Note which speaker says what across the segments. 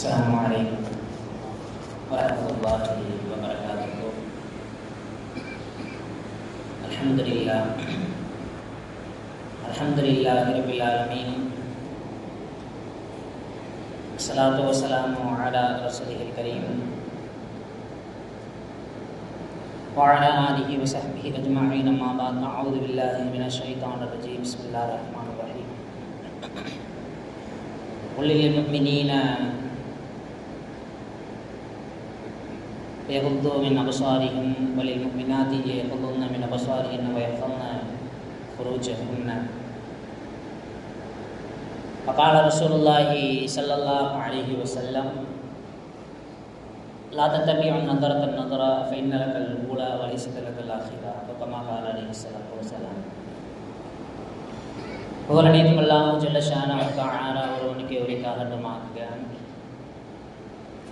Speaker 1: السلام عليكم ورحمة الله وبركاته. الحمد لله. الحمد لله رب العالمين. الصلاة والسلام على رسوله الكريم. وعلى آله وصحبه أجمعين أما بعد أعوذ بالله من الشيطان الرجيم. بسم الله الرحمن الرحيم. قل للمؤمنين يغضوا من أبصارهم وللمؤمنات يغضن من أبصارهن ويحفظن فروجهن فقال رسول الله صلى الله عليه وسلم لا تتبع النظرة النظرة فإن لك الأولى وليست لك الآخرة وكما قال عليه الصلاة والسلام புகழனைத்தும் அல்லாஹ் ஜல்லஷானா தாரா ஒருவனுக்கு உரித்தாகட்டுமாக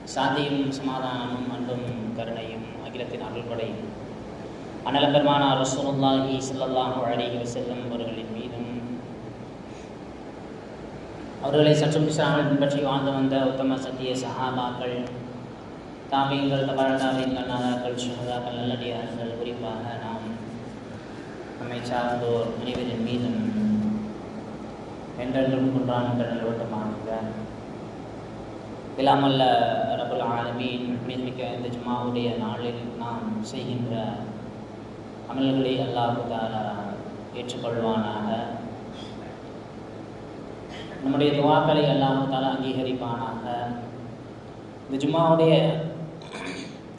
Speaker 1: சாந்தியும் சமாதானமும் அன்பும் கருணையும் அகிலத்தின் அருள்படையும் அனல பெருமானா ரசூலுல்லாஹி ஸல்லல்லாஹு அலைஹி வஸல்லம் அவர்களின் மீதும். அவர்களை சற்றும் பிசாமல் பின்பற்றி வாழ்ந்து வந்த உத்தம சத்திய சஹாபாக்கள் தாமியங்கள் தபாரதாவியங்கள் நாதாக்கள் சுகதாக்கள் நல்லடியார்கள் குறிப்பாக நாம் நம்மை சார்ந்தோர் அனைவரின் மீதும் என்றென்றும் குன்றான் என்ற நிலவட்டமாக இல்லாமல் ரபுல் ஆலமீன் மீன்மிக்க இந்த ஜுமாவுடைய நாளில் நாம் செய்கின்ற அமல்களை அல்லாஹு தாலா ஏற்றுக்கொள்வானாக. நம்முடைய துவாக்களை அல்லாஹு தாலா அங்கீகரிப்பானாக. இந்த ஜும்மாவுடைய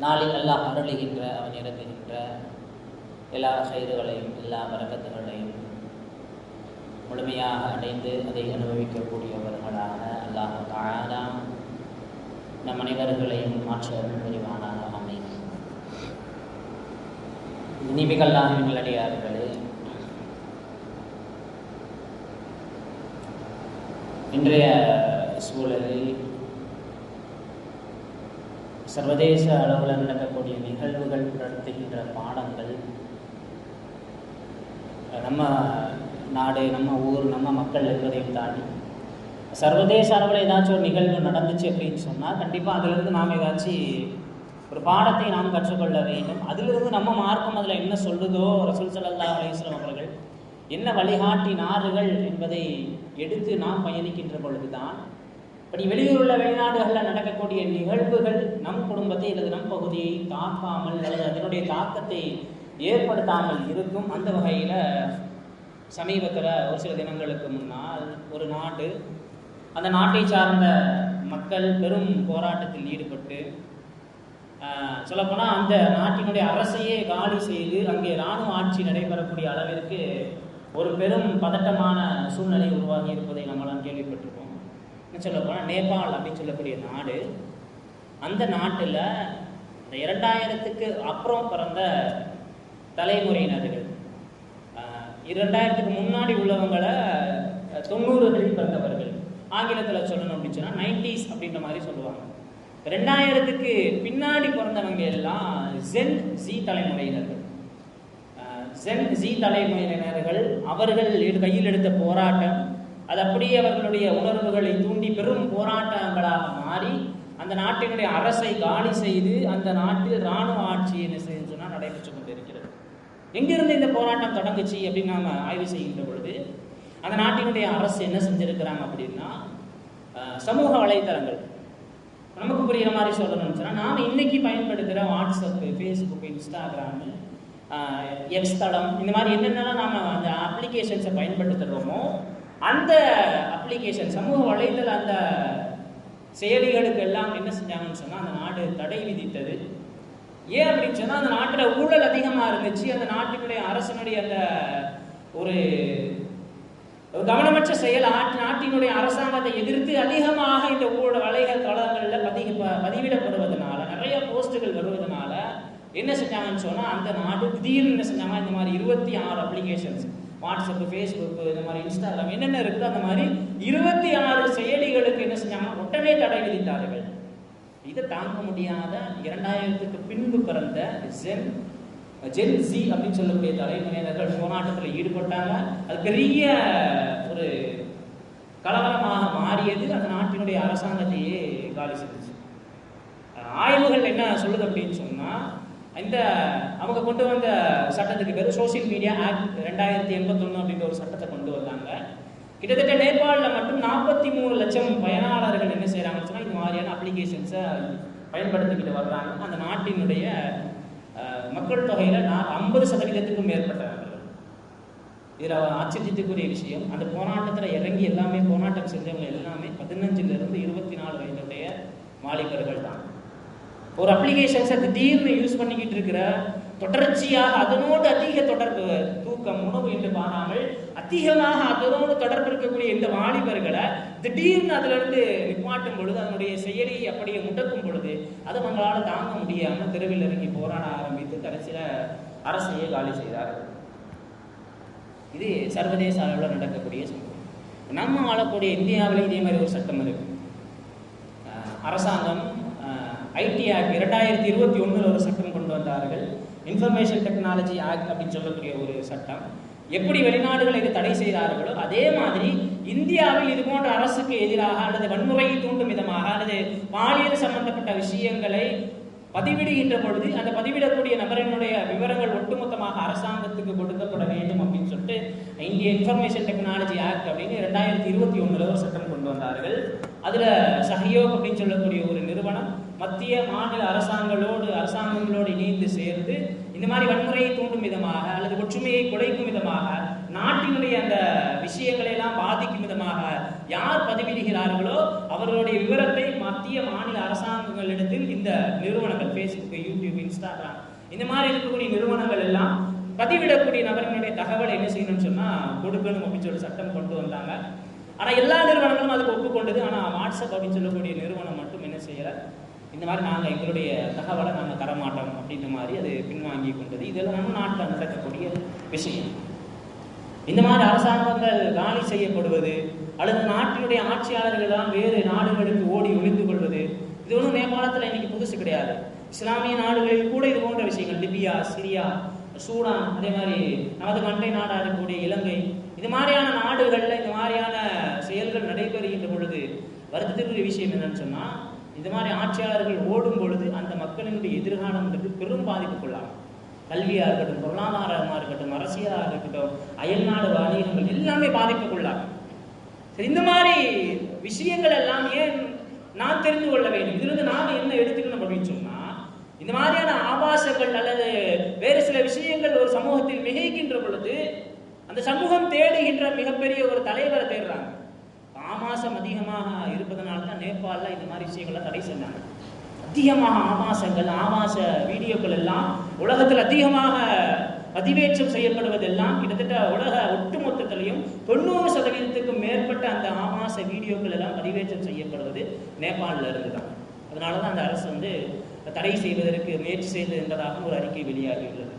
Speaker 1: நாளில் அல்லாஹ் அருளுகின்ற அவன் இறங்குகின்ற எல்லா சைதுகளையும் எல்லா வரக்கத்துகளையும் முழுமையாக அடைந்து அதை அனுபவிக்கக்கூடியவர்களாக அல்லாஹ் தாழா நம் அனைவர்களையும் மாற்ற அருள் புரிவானாக அமையும் இனிமிகல்லாக இன்றைய சூழலில் சர்வதேச அளவில் நடக்கக்கூடிய நிகழ்வுகள் நடத்துகின்ற பாடங்கள் நம்ம நாடு நம்ம ஊர் நம்ம மக்கள் என்பதையும் தாண்டி சர்வதேச அளவில் ஏதாச்சும் ஒரு நிகழ்வு நடந்துச்சு அப்படின்னு சொன்னால் கண்டிப்பாக அதிலிருந்து நாம் ஏதாச்சும் ஒரு பாடத்தை நாம் கற்றுக்கொள்ள வேண்டும். அதிலிருந்து நம்ம மார்க்கம் அதில் என்ன சொல்லுதோ ரசூல் சல்லா அலிஸ்லாம் அவர்கள் என்ன வழிகாட்டினார்கள் என்பதை எடுத்து நாம் பயணிக்கின்ற பொழுதுதான் இப்படி வெளியூர் உள்ள வெளிநாடுகளில் நடக்கக்கூடிய நிகழ்வுகள் நம் குடும்பத்தை அல்லது நம் பகுதியை தாக்காமல் அல்லது அதனுடைய தாக்கத்தை ஏற்படுத்தாமல் இருக்கும். அந்த வகையில் சமீபத்தில் ஒரு சில தினங்களுக்கு முன்னால் ஒரு நாடு அந்த நாட்டை சார்ந்த மக்கள் பெரும் போராட்டத்தில் ஈடுபட்டு சொல்லப்போனால் அந்த நாட்டினுடைய அரசையே காலி செய்து அங்கே இராணுவ ஆட்சி நடைபெறக்கூடிய அளவிற்கு ஒரு பெரும் பதட்டமான சூழ்நிலை உருவாகி இருப்பதை நம்மளாம் கேள்விப்பட்டிருக்கோம் என்ன சொல்லப்போனால் நேபாள் அப்படின்னு சொல்லக்கூடிய நாடு அந்த நாட்டில் இந்த இரண்டாயிரத்துக்கு அப்புறம் பிறந்த தலைமுறையினர்கள் இரண்டாயிரத்துக்கு முன்னாடி உள்ளவங்களை தொண்ணூறுகளில் பிறந்தவர்கள். ஆங்கிலத்தில் சொல்லணும் அப்படின்னு சொன்னால் நைன்டிஸ் அப்படின்ற மாதிரி சொல்லுவாங்க. ரெண்டாயிரத்துக்கு பின்னாடி பிறந்தவங்க எல்லாம் ஜென் ஜி தலைமுறையினர்கள். ஜென் ஜி தலைமுறையினர்கள் அவர்கள் கையில் எடுத்த போராட்டம் அது அப்படியே அவர்களுடைய உணர்வுகளை தூண்டி பெரும் போராட்டங்களாக மாறி அந்த நாட்டினுடைய அரசை காலி செய்து அந்த நாட்டில் இராணுவ ஆட்சி என்ன செய்யுன்னு சொன்னால் நடைபெற்று கொண்டிருக்கிறது. எங்கிருந்து இந்த போராட்டம் தொடங்குச்சு அப்படின்னு நாம் ஆய்வு செய்கின்ற பொழுது அந்த நாட்டினுடைய அரசு என்ன செஞ்சிருக்கிறாங்க அப்படின்னா சமூக வலைத்தளங்கள். நமக்கு புரிகிற மாதிரி சொல்லணும்னு சொன்னால் நாம் இன்றைக்கி பயன்படுத்துகிற வாட்ஸ்அப்பு ஃபேஸ்புக் இன்ஸ்டாகிராமு எக்ஸ் தளம் இந்த மாதிரி என்னென்னலாம் நாம் அந்த அப்ளிகேஷன்ஸை பயன்படுத்துகிறோமோ அந்த அப்ளிகேஷன் சமூக வலைதள அந்த செயலிகளுக்கு எல்லாம் என்ன செஞ்சாங்கன்னு சொன்னால் அந்த நாடு தடை விதித்தது. ஏன் அப்படின்னு சொன்னால் அந்த நாட்டில் ஊழல் அதிகமாக இருந்துச்சு அந்த நாட்டினுடைய அரசனுடைய அந்த ஒரு கவனமற்ற செயல் நாட்டினுடைய அரசாங்கத்தை எதிர்த்து அதிகமாக இந்த ஊழல் வலைகள் தளங்களில் பதிவு பதிவிடப்படுவதனால நிறைய போஸ்ட்டுகள் வருவதனால என்ன செஞ்சாங்கன்னு சொன்னால் அந்த நாடு திடீர்னு என்ன செஞ்சாங்க? இந்த மாதிரி இருபத்தி ஆறு அப்ளிகேஷன்ஸ் வாட்ஸ்அப்பு ஃபேஸ்புக்கு இந்த மாதிரி இன்ஸ்டாகிராம் என்னென்ன இருக்குதோ அந்த மாதிரி இருபத்தி ஆறு செயலிகளுக்கு என்ன செஞ்சாங்க? உடனே தடை விதித்தார்கள். இதை தாங்க முடியாத இரண்டாயிரத்துக்கு பின்பு பிறந்த ஜென் ஜென் ஜி அப்படின்னு சொல்லக்கூடிய தலைமுறையினர்கள் போராட்டத்தில் ஈடுபட்டாங்க. அது பெரிய ஒரு கலவரமாக மாறியது. அந்த நாட்டினுடைய அரசாங்கத்தையே காலி செஞ்சுச்சு. ஆய்வுகள் என்ன சொல்லுது அப்படின்னு சொன்னால் இந்த அவங்க கொண்டு வந்த சட்டத்துக்கு பேர் சோசியல் மீடியா ஆக்ட் ரெண்டாயிரத்தி எண்பத்தொன்று அப்படின்ற ஒரு சட்டத்தை கொண்டு வந்தாங்க. கிட்டத்தட்ட நேபாளில் மட்டும் நாற்பத்தி மூணு லட்சம் பயனாளர்கள் என்ன செய்கிறாங்கன்னு சொன்னால் இது மாதிரியான அப்ளிகேஷன்ஸை பயன்படுத்திக்கிட்டு வர்றாங்க. அந்த நாட்டினுடைய மக்கள் தொகையில் நான் ஐம்பது சதவீதத்துக்கும் மேற்பட்டவர்கள் இதில் ஆச்சரியத்துக்குரிய விஷயம் அந்த போராட்டத்தில் இறங்கி எல்லாமே போராட்டம் செஞ்சவங்க எல்லாமே பதினஞ்சுலேருந்து இருபத்தி நாலு வயதுடைய வாலிபர்கள் தான் ஒரு அப்ளிகேஷன்ஸை திடீர்னு யூஸ் பண்ணிக்கிட்டு இருக்கிற தொடர்ச்சியாக அதனோடு அதிக தொடர்பு தூக்கம் உணவு என்று பாராமல் அதிகமாக அதனோடு தொடர்பு இருக்கக்கூடிய இந்த வாலிபர்களை திடீர்னு அதிலிருந்து நிப்பாட்டும் பொழுது அதனுடைய செயலியை அப்படியே முடக்கும் பொழுது அதை அவங்களால தாங்க முடியாமல் தெருவில் இறங்கி போராட ஆரம்பித்து கடைசியில அரசையே காலி செய்தார்கள் இது சர்வதேச அளவில் நடக்கக்கூடிய சம்பவம். நம்ம ஆளக்கூடிய இந்தியாவில் இதே மாதிரி ஒரு சட்டம் இருக்கு. அரசாங்கம் ஐடி ஆக்ட் இரண்டாயிரத்தி இருபத்தி ஒன்றில் ஒரு சட்டம் கொண்டு வந்தார்கள். இன்ஃபர்மேஷன் டெக்னாலஜி ஆக்ட் அப்படின்னு சொல்லக்கூடிய ஒரு சட்டம். எப்படி வெளிநாடுகள் இதை தடை செய்தார்களோ அதே மாதிரி இந்தியாவில் இது போன்ற அரசுக்கு எதிராக அல்லது வன்முறையை தூண்டும் விதமாக அல்லது பாலியல் சம்பந்தப்பட்ட விஷயங்களை பதிவிடுகின்ற பொழுது அந்த பதிவிடக்கூடிய நபரினுடைய விவரங்கள் ஒட்டுமொத்தமாக அரசாங்கத்துக்கு கொடுக்கப்பட வேண்டும் அப்படின்னு சொல்லிட்டு இந்திய இன்ஃபர்மேஷன் டெக்னாலஜி ஆக்ட் அப்படின்னு ரெண்டாயிரத்தி இருபத்தி ஒண்ணுல ஒரு சட்டம் கொண்டு வந்தார்கள். அதுல சஹயோக் அப்படின்னு சொல்லக்கூடிய ஒரு நிறுவனம் மத்திய மாநில அரசாங்கங்களோடு அரசாங்கங்களோடு இணைந்து சேர்ந்து இந்த மாதிரி வன்முறையை தூண்டும் விதமாக அல்லது ஒற்றுமையை குலைக்கும் விதமாக நாட்டினுடைய அந்த விஷயங்களை எல்லாம் பாதிக்கும் விதமாக யார் பதிவிடுகிறார்களோ அவர்களுடைய விவரத்தை மத்திய மாநில அரசாங்கங்களிடத்தில் இந்த நிறுவனங்கள் ஃபேஸ்புக் யூடியூப் இன்ஸ்டாகிராம் இந்த மாதிரி இருக்கக்கூடிய நிறுவனங்கள் எல்லாம் பதிவிடக்கூடிய நபர்களுடைய தகவலை என்ன செய்யணும்னு சொன்னால் கொடுக்கணும் அப்படின்னு சொல்லி சட்டம் கொண்டு வந்தாங்க. ஆனால் எல்லா நிறுவனங்களும் அதுக்கு ஒப்புக்கொண்டது. ஆனால் வாட்ஸ்அப் அப்படின்னு சொல்லக்கூடிய நிறுவனம் மட்டும் என்ன செய்யலை? இந்த மாதிரி நாங்க எங்களுடைய தகவலை நாங்கள் தரமாட்டோம் அப்படின்ற மாதிரி அது பின்வாங்கி கொண்டது. இதெல்லாம் நம்ம நாட்டில் நடக்கக்கூடிய விஷயம். இந்த மாதிரி அரசாங்கங்கள் காலி செய்யப்படுவது அல்லது நாட்டினுடைய ஆட்சியாளர்கள் தான் வேறு நாடுகளுக்கு ஓடி ஒளிந்து கொள்வது இது ஒன்றும் நேபாளத்தில் இன்னைக்கு புதுசு கிடையாது. இஸ்லாமிய நாடுகளில் கூட இது போன்ற விஷயங்கள் லிபியா சிரியா சூடான் அதே மாதிரி நமது மண்டை நாடாக இருக்கக்கூடிய இலங்கை இது மாதிரியான நாடுகளில் இந்த மாதிரியான செயல்கள் நடைபெறுகின்ற பொழுது வருத்தத்திற்குரிய விஷயம் என்னன்னு சொன்னா இந்த மாதிரி ஆட்சியாளர்கள் ஓடும் பொழுது அந்த மக்களினுடைய எதிர்காலம்ன்றது பெரும் பாதிப்புக்குள்ளாகும். கல்வியா இருக்கட்டும் பொருளாதாரமா இருக்கட்டும் அரசியலா இருக்கட்டும் அயல்நாடு வணிகங்கள் எல்லாமே பாதிப்புக்குள்ளாகும். சரி இந்த மாதிரி விஷயங்கள் எல்லாம் ஏன் நான் தெரிந்து கொள்ள வேண்டும்? இதிலிருந்து நாம் என்ன எடுத்துக்கணும் அப்படின்னு சொன்னா இந்த மாதிரியான ஆபாசங்கள் அல்லது வேறு சில விஷயங்கள் ஒரு சமூகத்தில் மிகைக்கின்ற பொழுது அந்த சமூகம் தேடுகின்ற மிகப்பெரிய ஒரு தலைவரை தேடுறாங்க. ஆமாசம் அதிகமாக இருப்பதனால தான் நேபாளில் இந்த மாதிரி விஷயங்களை தடை செஞ்சாங்க. அதிகமாக ஆபாசங்கள் ஆபாச வீடியோக்கள் எல்லாம் உலகத்தில் அதிகமாக பதிவேற்றம் செய்யப்படுவதெல்லாம் கிட்டத்தட்ட உலக ஒட்டுமொத்தத்திலையும் தொண்ணூறு சதவீதத்துக்கும் மேற்பட்ட அந்த ஆபாச வீடியோக்கள் எல்லாம் பதிவேற்றம் செய்யப்படுவது நேபாளில் இருந்து தான். அதனால தான் அந்த அரசு வந்து தடை செய்வதற்கு முயற்சி செய்து என்பதாகவும் ஒரு அறிக்கை வெளியாகியுள்ளது.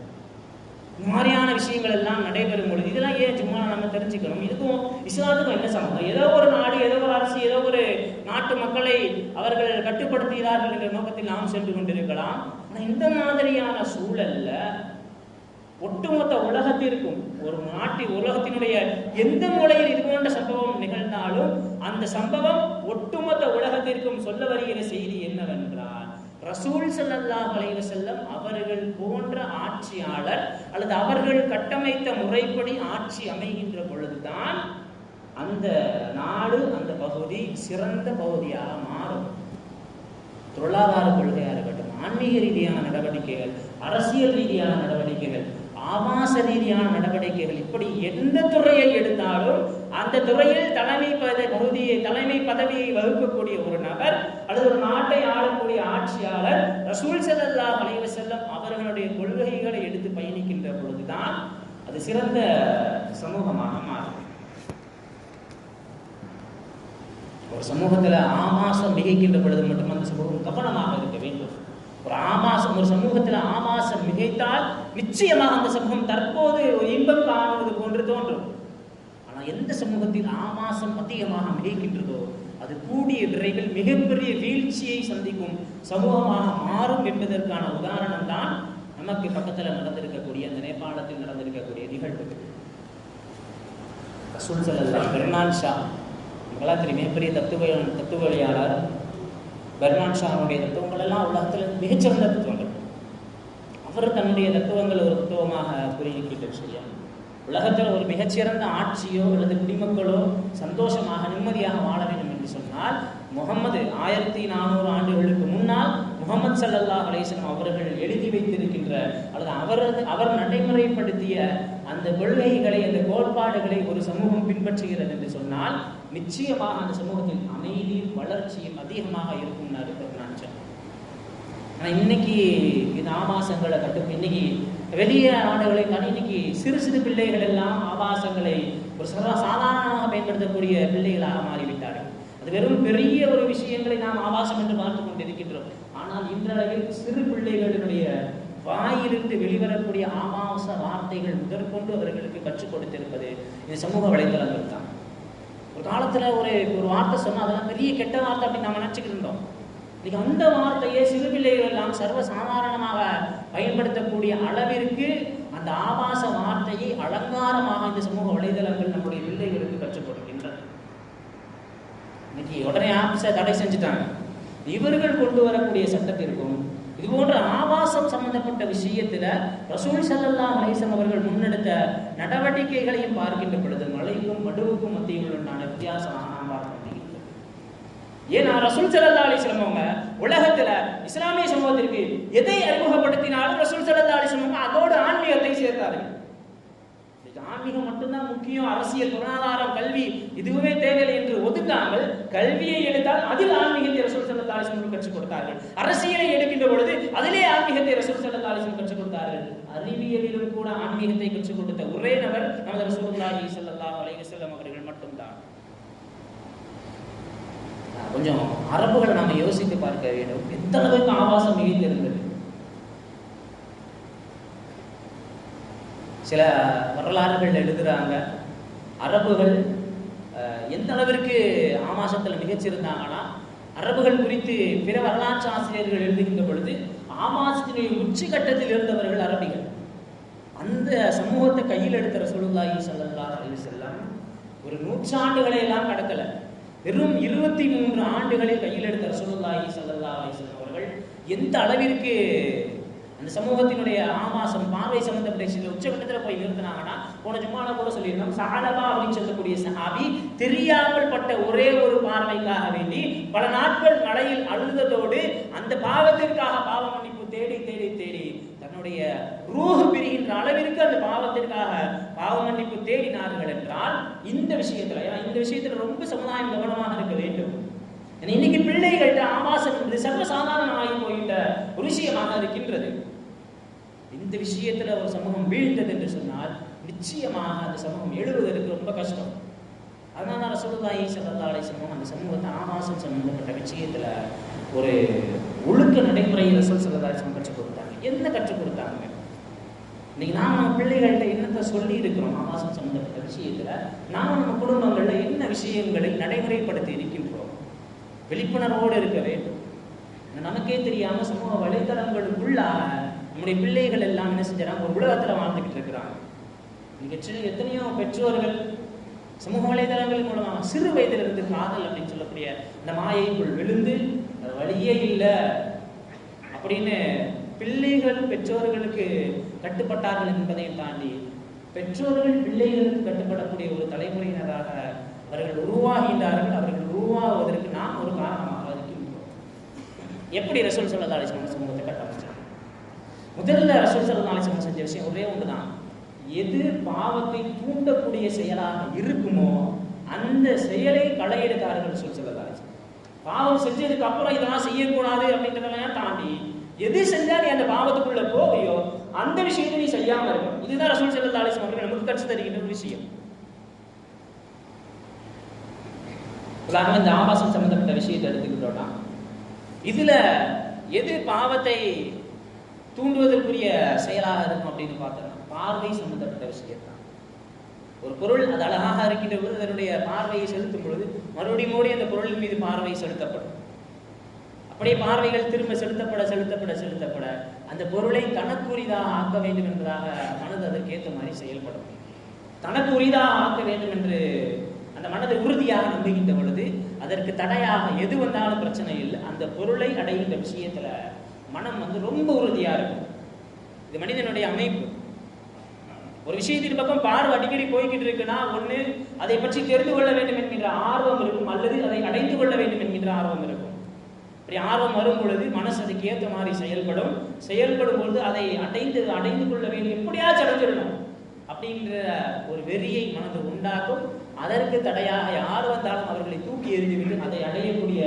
Speaker 1: மாதிரியான விஷயங்கள் எல்லாம் நடைபெறும் பொழுது இதெல்லாம் ஏன் சும்மா நம்ம தெரிஞ்சுக்கணும்? இதுக்கும் இஸ்லாத்துக்கும் என்ன சம்பந்தம் ஏதோ ஒரு நாடு ஏதோ ஒரு அரசு ஏதோ ஒரு நாட்டு மக்களை அவர்கள் கட்டுப்படுத்துகிறார்கள் என்ற நோக்கத்தில் நாம் சென்று கொண்டிருக்கலாம். ஆனால் இந்த மாதிரியான சூழல்ல ஒட்டுமொத்த உலகத்திற்கும் ஒரு நாட்டு உலகத்தினுடைய எந்த மூலையில் இது போன்ற சம்பவம் நிகழ்ந்தாலும் அந்த சம்பவம் ஒட்டுமொத்த உலகத்திற்கும் சொல்ல வருகிற செய்தி என்னவென்றால் ரசூல் ஸல்லல்லாஹு அலைஹி செல்லம் அவர்கள் போன்ற ஆட்சியாளர் அல்லது அவர்கள் கட்டமைத்த முறைப்படி ஆட்சி அமைகின்ற பொழுதுதான் அந்த நாடு அந்த பகுதி சிறந்த பகுதியாக மாறும். பொருளாதார கொள்கையாக இருக்கட்டும் ஆன்மீக ரீதியான நடவடிக்கைகள் அரசியல் ரீதியான நடவடிக்கைகள் ஆபாச ரீதியான நடவடிக்கைகள் இப்படி எந்த துறையை எடுத்தாலும் அந்த துறையில் தலைமை பத பகுதியை தலைமை பதவியை வகுக்கக்கூடிய ஒரு நபர் அல்லது ஒரு நாட்டை ஆளக்கூடிய ஆட்சியாளர் ரசூல் ஸல்லல்லாஹு அலைஹி வஸல்லம் அவர்களுடைய கொள்கைகளை எடுத்து பயணிக்கின்ற பொழுதுதான் அது சிறந்த சமூகமாக மாறும். ஒரு சமூகத்தில் ஆமாசம் மிகைக்கின்ற பொழுது மட்டும் அந்த சமூகம் கவனமாக இருக்க வேண்டும். ஒரு ஆமாசம் ஒரு சமூகத்தில் ஆமாசம் மிகைத்தால் நிச்சயமாக அந்த சமூகம் தற்போது ஒரு இன்பம் காணுவது போன்று தோன்றும். ஆனால் எந்த சமூகத்தில் ஆமாசம் அதிகமாக மிகைக்கின்றதோ அது கூடிய விரைவில் மிகப்பெரிய வீழ்ச்சியை சந்திக்கும் சமூகமாக மாறும் என்பதற்கான உதாரணம் தான் நமக்கு பக்கத்துல நடந்திருக்கக்கூடிய அந்த நேபாளத்தில் நடந்திருக்கக்கூடிய நிகழ்வு ரசூல் ஸல்லல்லாஹு பெர்னான் ஷா கலாத்திரி மிகப்பெரிய தத்துவ தத்துவழியாளர் பெர்னான் ஷாவுடைய தத்துவங்கள் எல்லாம் உலகத்தில் மிகச்சிறந்த தத்துவங்கள். அவர் தன்னுடைய தத்துவங்கள் ஒரு தத்துவமாக கூறியிருக்கின்ற விஷயம் உலகத்தில் ஒரு மிகச்சிறந்த ஆட்சியோ அல்லது குடிமக்களோ சந்தோஷமாக நிம்மதியாக வாழ வேண்டும் என்று சொன்னால் முகமது ஆயிரத்தி நானூறு ஆண்டுகளுக்கு முன்னால் முகமது சல்லல்லா அலேஸ்லம் அவர்கள் எழுதி வைத்திருக்கின்ற அல்லது அவரது அவர் நடைமுறைப்படுத்திய அந்த கொள்கைகளை அந்த கோட்பாடுகளை ஒரு சமூகம் பின்பற்றுகிறது என்று சொன்னால் நிச்சயமாக அந்த சமூகத்தில் அமைதியும் வளர்ச்சியும் அதிகமாக இருக்கும் நான் சொன்னேன் ஆனால் இன்னைக்கு இந்த ஆபாசங்களை கட்டு இன்னைக்கு வெளிய நாடுகளை இன்னைக்கு சிறு சிறு பிள்ளைகள் எல்லாம் ஆபாசங்களை ஒரு சர்வ சாதாரணமாக பயன்படுத்தக்கூடிய பிள்ளைகளாக மாறிவிட்டார்கள். அது வெறும் பெரிய ஒரு விஷயங்களை நாம் ஆபாசம் என்று பார்த்து கொண்டிருக்கின்றோம். ஆனால் இன்றளவில் சிறு பிள்ளைகளினுடைய வாயிலிருந்து வெளிவரக்கூடிய ஆபாச வார்த்தைகள் முதற்கொண்டு அவர்களுக்கு கற்றுக் கொடுத்திருப்பது இந்த சமூக வலைதளங்கள் தான். ஒரு காலத்துல ஒரு ஒரு வார்த்தை சொன்னா அதெல்லாம் பெரிய கெட்ட வார்த்தை அப்படின்னு நம்ம நினைச்சுக்கிட்டு இருந்தோம். இன்னைக்கு அந்த வார்த்தையை சிறு பிள்ளைகள் எல்லாம் சர்வ சாதாரணமாக பயன்படுத்தக்கூடிய அளவிற்கு அந்த ஆபாச வார்த்தையை அலங்காரமாக இந்த சமூக வலைதளங்கள் நம்முடைய பிள்ளைகளுக்கு கற்றுக் கொடுக்கின்றன. இன்னைக்கு உடனே ஆப்ஸை தடை செஞ்சுட்டாங்க. இவர்கள் கொண்டு வரக்கூடிய சட்டத்திற்கும் இது போன்ற ஆபாசம் சம்பந்தப்பட்ட விஷயத்துல ரசூல் சல்லல்லா அலைஹி அவர்கள் முன்னெடுத்த நடவடிக்கைகளையும் பார்க்கின்ற பொழுது மலைக்கும் மடுவுக்கும் மத்தியில் உண்டான வித்தியாசமாக நாம் பார்க்க முடிகிறது. ஏன்னா ரசூல் ஸல்லல்லாஹு அலிஸ்லம் அவங்க உலகத்துல இஸ்லாமிய சமூகத்திற்கு எதை அறிமுகப்படுத்தினாலும் ரசூல் ஸல்லல்லாஹு அலிஸ்லம் அவங்க அதோடு ஆன்மீகத்தை சேர்த்தார்கள் ஆன்மீகம் மட்டும்தான் முக்கியம். அரசியல் பொருளாதாரம் கல்வி இதுவுமே தேவையில்லை என்று ஒதுக்காமல் கல்வியை எடுத்தால் அதில் ஆன்மீகத்தை ரசூல் கற்றுக் கொடுத்தார்கள் அரசியலை எடுக்கின்ற பொழுது அதிலே ஆன்மீகத்தை ரசூல் ஸல்லல்லாஹு அலைஹி கற்றுக் கொடுத்தார்கள் அறிவியலிலும் கூட ஆன்மீகத்தை கற்றுக் கொடுத்த ஒரே நபர் நமது ரசூல்லாஹி சல்லா அலைவசல்லம் அவர்கள் மட்டும்தான். கொஞ்சம் அரபுகளை நாம யோசித்து பார்க்க வேண்டும். எந்த அளவுக்கு ஆபாசம் மிகுந்திருந்தது? சில வரலாறுகள் எழுதுறாங்க. அரபுகள் எந்த அளவிற்கு ஆபாசத்தில் மிகச்சிருந்தாங்கன்னா அரபுகள் குறித்து பிற வரலாற்று ஆசிரியர்கள் எழுதுகின்ற பொழுது ஆபாசத்தினுடைய உச்சகட்டத்தில் இருந்தவர்கள் அரபிகள். அந்த சமூகத்தை கையில் எடுத்த ரசூலுல்லாஹி ஸல்லல்லாஹு அலைஹி செல்லாம் ஒரு நூற்றாண்டுகளை எல்லாம் கடக்கல. வெறும் இருபத்தி மூன்று ஆண்டுகளை கையில் எடுத்த ரசூலுல்லாஹி ஸல்லல்லாஹு அலைஹி அவர்கள் எந்த அளவிற்கு அந்த சமூகத்தினுடைய ஆபாசம் பார்வை சம்பந்தப்பட்ட சில உச்சகட்டத்தில் போய் நிறுத்தினாங்கன்னா போன ஜும்மான கூட சொல்லியிருந்தோம் சாலபா அப்படின்னு சொல்லக்கூடிய சஹாபி தெரியாமல் பட்ட ஒரே ஒரு பார்வைக்காக வேண்டி பல நாட்கள் மழையில் அழுததோடு அந்த பாவத்திற்காக பாவ மன்னிப்பு தேடி தேடி தேடி தன்னுடைய ரூஹ் பிரிகின்ற அளவிற்கு அந்த பாவத்திற்காக பாவ மன்னிப்பு தேடினார்கள் என்றால் இந்த விஷயத்துல இந்த விஷயத்துல ரொம்ப சமுதாயம் கவனமாக இருக்க வேண்டும். இன்னைக்கு பிள்ளைகள்கிட்ட ஆபாசம் என்று சர்வசாதாரணமாகி போயிட்ட ஒரு விஷயமாக இருக்கின்றது. இந்த விஷயத்துல ஒரு சமூகம் வீழ்ந்தது என்று சொன்னால் நிச்சயமாக அந்த சமூகம் எழுவதற்கு ரொம்ப கஷ்டம். அதனால தான் ரசூலுல்லாஹி சமூகம் அந்த சமூகத்தை ஆபாசம் சம்பந்தப்பட்ட விஷயத்துல ஒரு ஒழுக்க நடைமுறையில் ரசூல் ஸல்லல்லாஹு அலைஹி கற்றுக் கொடுத்தாங்க. என்ன கற்றுக் கொடுத்தாங்க? இன்னைக்கு நாம நம்ம பிள்ளைகள்கிட்ட என்னத்தை சொல்லி இருக்கிறோம் ஆபாசம் சம்பந்தப்பட்ட விஷயத்துல? நாம நம்ம குடும்பங்கள்ல என்ன விஷயங்களை நடைமுறைப்படுத்தி இருக்கின்றோம்? விழிப்புணர்வோடு இருக்க வேண்டும். நமக்கே தெரியாம சமூக வலைத்தளங்களுக்குள்ளாக நம்முடைய பிள்ளைகள் எல்லாம் என்ன செஞ்சாங்க? ஒரு உலகத்துல வாழ்ந்துகிட்டு இருக்கிறாங்க. இன்னைக்கு எத்தனையோ பெற்றோர்கள் சமூக வலைதளங்கள் மூலமாக சிறு வயதிலிருந்து காதல் அப்படின்னு சொல்லக்கூடிய இந்த மாயைக்குள் விழுந்து அது வழியே இல்லை அப்படின்னு பிள்ளைகள் பெற்றோர்களுக்கு கட்டுப்பட்டார்கள் என்பதையும் தாண்டி பெற்றோர்கள் பிள்ளைகளுக்கு கட்டுப்படக்கூடிய ஒரு தலைமுறையினராக அவர்கள் உருவாகின்றார்கள். அவர்கள் உருவாகுவதற்கு நாம் ஒரு காரணமாக இருக்கின்றோம். எப்படி ரசூல் சொல்லதாலே சமூகத்தை கட்டமைச்சாங்க முதல்ல ரசூல் சல்லா அலிஸ்லாம் செஞ்ச விஷயம் ஒரே ஒன்று தான். எது பாவத்தை தூண்டக்கூடிய செயலாக இருக்குமோ அந்த செயலை களையெடுத்தார்கள் ரசூல் சல்லா பாவம் செஞ்சதுக்கு அப்புறம் இதெல்லாம் செய்யக்கூடாது அப்படின்றதெல்லாம் தாண்டி எது செஞ்சா நீ அந்த பாவத்துக்குள்ள போகையோ அந்த விஷயத்தை நீ செய்யாம இருக்கும் இதுதான் ரசூல் சல்லா அலிஸ்லாம் அவர்கள் நமக்கு கற்று தருகின்ற ஒரு விஷயம். உதாரணம் இந்த ஆபாசம் சம்பந்தப்பட்ட விஷயத்தை எடுத்துக்கிட்டோம்னா இதுல எது பாவத்தை தூண்டுவதற்குரிய செயலாக இருக்கும் அப்படின்னு பார்த்தோம்னா பார்வை சம்பந்தப்பட்ட விஷயம் தான் ஒரு பொருள் அது அழகாக இருக்கின்ற பொழுது அதனுடைய பார்வையை செலுத்தும் பொழுது மறுபடியும் மறுபடியும் அந்த பொருளின் மீது பார்வை செலுத்தப்படும். அப்படியே பார்வைகள் திரும்ப செலுத்தப்பட செலுத்தப்பட செலுத்தப்பட அந்த பொருளை தனக்குரிதாக ஆக்க வேண்டும் என்பதாக மனது அதற்கேற்ற மாதிரி செயல்படும். தனக்கு உரிதாக ஆக்க வேண்டும் என்று அந்த மனதை உறுதியாக நம்புகின்ற பொழுது அதற்கு தடையாக எது வந்தாலும் பிரச்சனை இல்லை. அந்த பொருளை அடைகின்ற விஷயத்துல மனம் வந்து ரொம்ப உறுதியாக இருக்கும். இது மனிதனுடைய அமைப்பு. ஒரு விஷயத்தின் பக்கம் பார்வை அடிக்கடி போய்கிட்டு இருக்குன்னா ஒன்று அதை பற்றி தெரிந்து கொள்ள வேண்டும் என்கின்ற ஆர்வம் இருக்கும் அல்லது அதை அடைந்து கொள்ள வேண்டும் என்கின்ற ஆர்வம் இருக்கும். அப்படி ஆர்வம் வரும் பொழுது மனசு அதுக்கு ஏற்ற மாதிரி செயல்படும். செயல்படும் பொழுது அதை அடைந்து அடைந்து கொள்ள வேண்டும். எப்படியாச்சும் அடைஞ்சிடணும். அப்படின்ற ஒரு வெறியை மனது உண்டாக்கும். அதற்கு தடையாக யார் வந்தாலும் அவர்களை தூக்கி எறிந்துவிட்டு அதை அடையக்கூடிய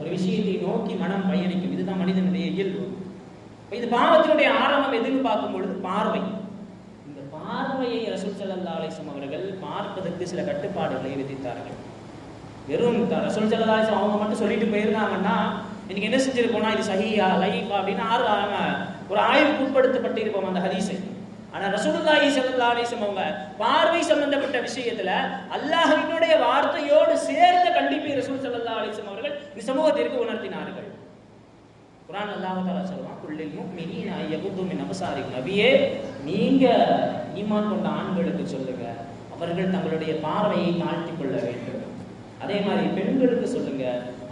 Speaker 1: ஒரு விஷயத்தை நோக்கி மனம் பயணிக்கும். இதுதான் மனிதனுடைய இயல்பு. இது பாவத்தினுடைய ஆரம்பம் எதுன்னு பார்க்கும் பொழுது பார்வை. இந்த பார்வையை ரசூல் ஸல்லல்லாஹு அலைஹி அவர்கள் பார்ப்பதற்கு சில கட்டுப்பாடுகளை விதித்தார்கள். வெறும் ரசூல் ஸல்லல்லாஹு அவங்க மட்டும் சொல்லிட்டு போயிருந்தாங்கன்னா இன்னைக்கு என்ன செஞ்சிருக்கோம்னா இது சஹியா லைஃபா அப்படின்னு ஆறு ஒரு ஆய்வுக்கு உட்படுத்தப்பட்டிருப்போம் அந்த ஹதீஸை. ஆனா ரசூலுல்லாஹி ஸல்லல்லாஹு அலைஹி வஸல்லம் அவங்க பார்வை சம்பந்தப்பட்ட விஷயத்துல அல்லாஹ்வினுடைய வார்த்தையோடு சேர்ந்த கண்டிப்பை ரசூல் ஸல்லல்லாஹு அலைஹி வஸல்லம் அவர்கள் இந்த சமூகத்திற்கு உணர்த்தினார்கள். குர்ஆன் அல்லாஹ் தஆலா சொல்றான் குல்லில் முஃமினீன யகுது மின் நபியே நீங்க ஈமான் கொண்ட ஆண்களுக்கு சொல்லுங்க அவர்கள் தங்களுடைய பார்வையை தாழ்த்தி கொள்ள வேண்டும். அதே மாதிரி பெண்களுக்கு சொல்லுங்க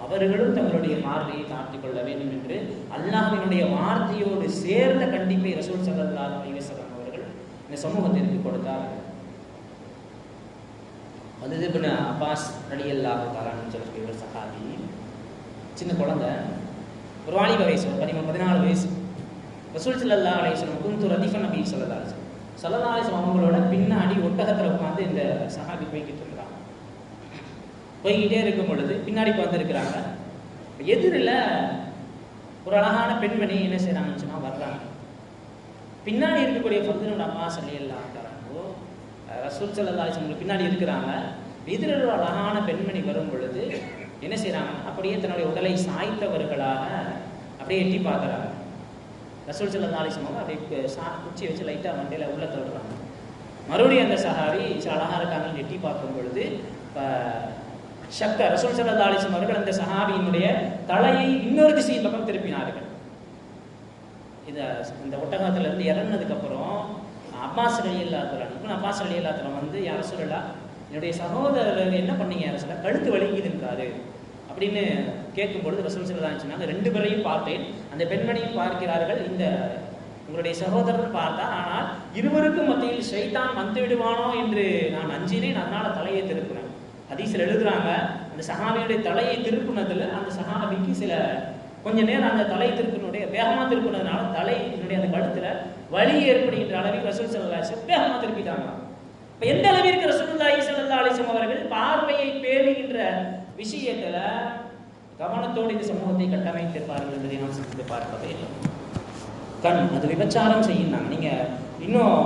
Speaker 1: அவர்களும் தங்களுடைய பார்வையை தாழ்த்தி கொள்ள வேண்டும் என்று அல்லாஹ்வினுடைய வார்த்தையோடு சேர்ந்த கண்டிப்பை ரசூல் ஸல்லல்லாஹு அலைஹி இந்த சமூகத்திற்கு கொடுத்தார்கள். அது இப்னு அப்பாஸ் அடியல்லாக தாரான்னு சொல்லக்கூடிய ஒரு சகாபி சின்ன குழந்தை ஒரு வாலிப வயசு ஒரு பதிமூணு பதினாலு வயசு. ரசூல் ஸல்லல்லாஹு அலைஹி குந்து ரதிஃபன் அப்படி ஸல்லல்லாஹு அலைஹி அவங்களோட பின்னாடி ஒட்டகத்தில் உட்காந்து இந்த சஹாபி போய்கிட்டு இருக்கிறாங்க போய்கிட்டே இருக்கும் பொழுது பின்னாடி உட்காந்துருக்கிறாங்க எதிரில் ஒரு அழகான பெண்மணி என்ன செய்கிறாங்கன்னு சொன்னால் வர்றாங்க. பின்னாடி இருக்கக்கூடிய ஃபத்துனோட அம்மா சொல்லி ரசூல் ஸல்லல்லாஹு பின்னாடி இருக்கிறாங்க. எதிரில் அழகான பெண்மணி வரும் பொழுது என்ன செய்கிறாங்க அப்படியே தன்னுடைய உடலை சாய்த்தவர்களாக அப்படியே எட்டி பார்க்குறாங்க. ரசூல் ஸல்லல்லாஹு அலைஹி அப்படியே சா- குச்சி வச்சு லைட்டாக வண்டியில் உள்ள தள்ளுறாங்க. மறுபடியும் அந்த சஹாபி சில அழகாக இருக்காங்கன்னு எட்டி பார்க்கும் பொழுது இப்போ ஷக்க ரசூல் ஸல்லல்லாஹு அலைஹி அவர்கள் அந்த சஹாபியினுடைய தலையை இன்னொரு திசையின் பக்கம் திருப்பினார்கள். இதை இந்த ஒட்டகத்திலேருந்து இறங்கினதுக்கப்புறம் அப்பாஸ் அலி இல்லாத்தலாம் இப்போ அப்பாஸ் அலி இல்லாத்தலாம் வந்து யார சொல்லலாம் என்னுடைய சகோதரர் என்ன பண்ணீங்க யார சொல்ல கழுத்து வலிக்குதுன்றாரு. அப்படின்னு கேட்கும்பொழுது ரசூல் சொல்லலாம் சொன்னாங்க ரெண்டு பேரையும் பார்த்தேன். அந்த பெண்மணியும் பார்க்கிறார்கள். இந்த உங்களுடைய சகோதரர் பார்த்தார். ஆனால் இருவருக்கும் மத்தியில் ஷைத்தான் வந்து விடுவானோ என்று நான் அஞ்சினேன். அதனால தலையை திருப்பினேன் ஹதீஸில் எழுதுறாங்க அந்த சஹாபியுடைய தலையை திருப்பினதில் அந்த சஹாபிக்கு சில கொஞ்ச நேரம் அந்த தலையை திருப்பின திருப்பினுடைய வேகமாக திருப்பினதுனால தலையினுடைய அந்த கழுத்துல வலி ஏற்படுகின்ற அளவில் ரசூல் ஸல்லல்லாஹு அலைஹி திருப்பிட்டாங்க இப்ப எந்த அளவிற்கு ரசூலுல்லாஹி ஸல்லல்லாஹு அலிசம் அவர்கள் பார்வையை பேணுகின்ற விஷயத்துல கவனத்தோடு இந்த சமூகத்தை கட்டமைத்திருப்பார்கள் என்பதை நாம் சிந்தித்து பார்க்க இல்லை. கண் அது விபச்சாரம் செய்யுனாங்க நீங்க இன்னும்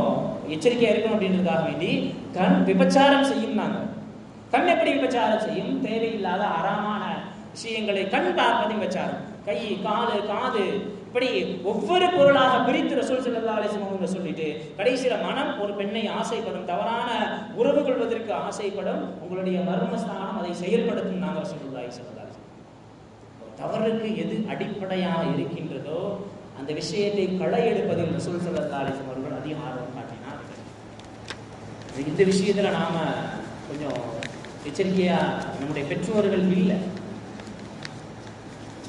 Speaker 1: எச்சரிக்கையா இருக்கணும் அப்படின்றதுக்காக வேண்டி கண் விபச்சாரம் செய்யும்னாங்க. கண் எப்படி விபச்சாரம் செய்யும்? தேவையில்லாத அறமான விஷயங்களை கண் பார்ப்பது விபச்சாரம். கை காலு காது. இப்படி ஒவ்வொரு பொருளாக பிரித்து ரசூல் ஸல்லல்லாஹு அவங்க சொல்லிட்டு கடைசியில மனம் ஒரு பெண்ணை ஆசைப்படும் தவறான உறவு கொள்வதற்கு ஆசைப்படும் உங்களுடைய மர்மஸ்தானம் அதை செயல்படுத்தும் நாங்கள் ரசூல்லாய் ஸல்லல்லாஹு தவறுக்கு எது அடிப்படையாக இருக்கின்றதோ அந்த விஷயத்தை களை எடுப்பதில் ரசூல் ஸல்லல்லாஹு அலைஹி அவர்கள் அதிக ஆர்வம் காட்டினார் இந்த விஷயத்துல நாம கொஞ்சம் எச்சரிக்கையா நம்முடைய பெற்றோர்கள் இல்லை.